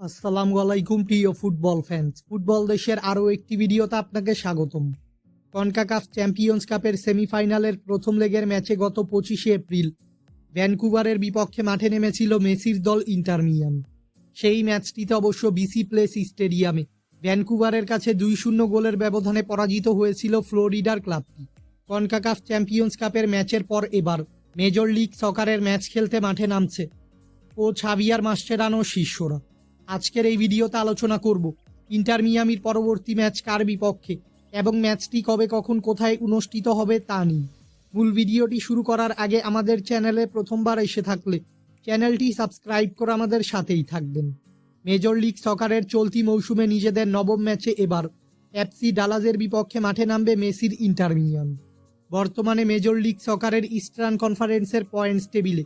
আসসালামু আলাইকুম, প্রিয় ফুটবল ফ্যান্স ফুটবল দেশের আরও একটি ভিডিওতে আপনাকে স্বাগতম। কনকাকাফ চ্যাম্পিয়ন্স কাপের সেমিফাইনালের প্রথম লেগের ম্যাচে গত পঁচিশে এপ্রিল, ভ্যানকুভারের বিপক্ষে মাঠে নেমেছিল মেসির দল ইন্টারমিয়াম সেই ম্যাচটিতে অবশ্য বিসি প্লেস স্টেডিয়ামে ভ্যানকুভারের কাছে দুই শূন্য গোলের ব্যবধানে পরাজিত হয়েছিল ফ্লোরিডার ক্লাবটি। কনকাকাফ চ্যাম্পিয়ন্স কাপের ম্যাচের পর এবার মেজর লিগ সকারের ম্যাচ খেলতে মাঠে নামছে ও ছাবিয়ার মাস্টেরানো শিষ্যরা। আজকের এই ভিডিওতে আলোচনা করব ইন্টার মিয়ামির পরবর্তী ম্যাচ কার বিপক্ষে এবং ম্যাচটি কবে কখন কোথায় অনুষ্ঠিত হবে তা নিয়ে। মূল ভিডিওটি শুরু করার আগে আমাদের চ্যানেলে প্রথমবার এসে থাকলে চ্যানেলটি সাবস্ক্রাইব করে আমাদের সাথেই থাকবেন। মেজর লিগ সকারের চলতি মৌসুমে নিজেদের নবম ম্যাচে এবার এফসি ডালাজের বিপক্ষে মাঠে নামবে মেসির ইন্টার মিয়াম। বর্তমানে মেজর লিগ সকারের ইস্টার্ন কনফারেন্সের পয়েন্টস টেবিলে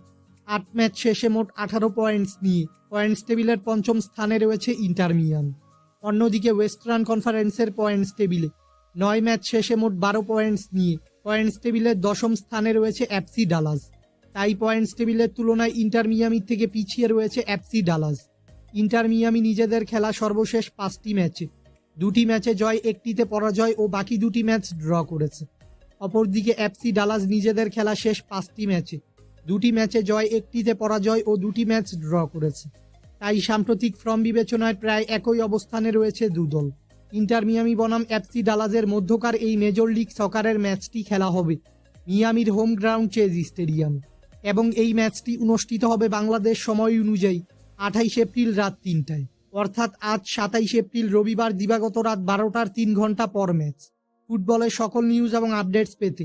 আট ম্যাচ শেষে মোট আঠারো পয়েন্টস নিয়ে। পয়েন্টস টেবিলের পঞ্চম স্থানে রয়েছে ইন্টার মিয়ান। অন্যদিকে ওয়েস্টার্ন কনফারেন্সের পয়েন্টস টেবিলে নয় ম্যাচ শেষে মোট বারো পয়েন্টস নিয়ে। পয়েন্টস টেবিলের দশম স্থানে রয়েছে অ্যাপসি ডালাস। তাই পয়েন্টস টেবিলের তুলনায় ইন্টার মিয়ামির থেকে পিছিয়ে রয়েছে অ্যাপসি ডালাস। ইন্টার মিয়ামি নিজেদের খেলা সর্বশেষ পাঁচটি ম্যাচে। দুটি ম্যাচে জয়, একটিতে পরাজয় ও বাকি দুটি ম্যাচ ড্র করেছে। অপরদিকে অ্যাপসি ডালাস নিজেদের খেলা শেষ পাঁচটি ম্যাচে। দুটি ম্যাচে জয়, একটিতে পরাজয় ও দুটি ম্যাচ ড্র করেছে। তাই সাম্প্রতিক ফর্ম বিবেচনায় প্রায় একই অবস্থানে রয়েছে দুদল ইন্টার মিয়ামি বনাম এফসি ডালাজের মধ্যকার এই মেজর লিগ সকারের ম্যাচটি খেলা হবে মিয়ামির হোম গ্রাউন্ড চেজ স্টেডিয়াম এবং এই ম্যাচটি অনুষ্ঠিত হবে বাংলাদেশ সময় অনুযায়ী আঠাইশ এপ্রিল রাত তিনটায়। অর্থাৎ আজ সাতাইশ এপ্রিল রবিবার দিবাগত রাত বারোটার তিন ঘণ্টা পর ম্যাচ। ফুটবলের সকল নিউজ এবং আপডেটস পেতে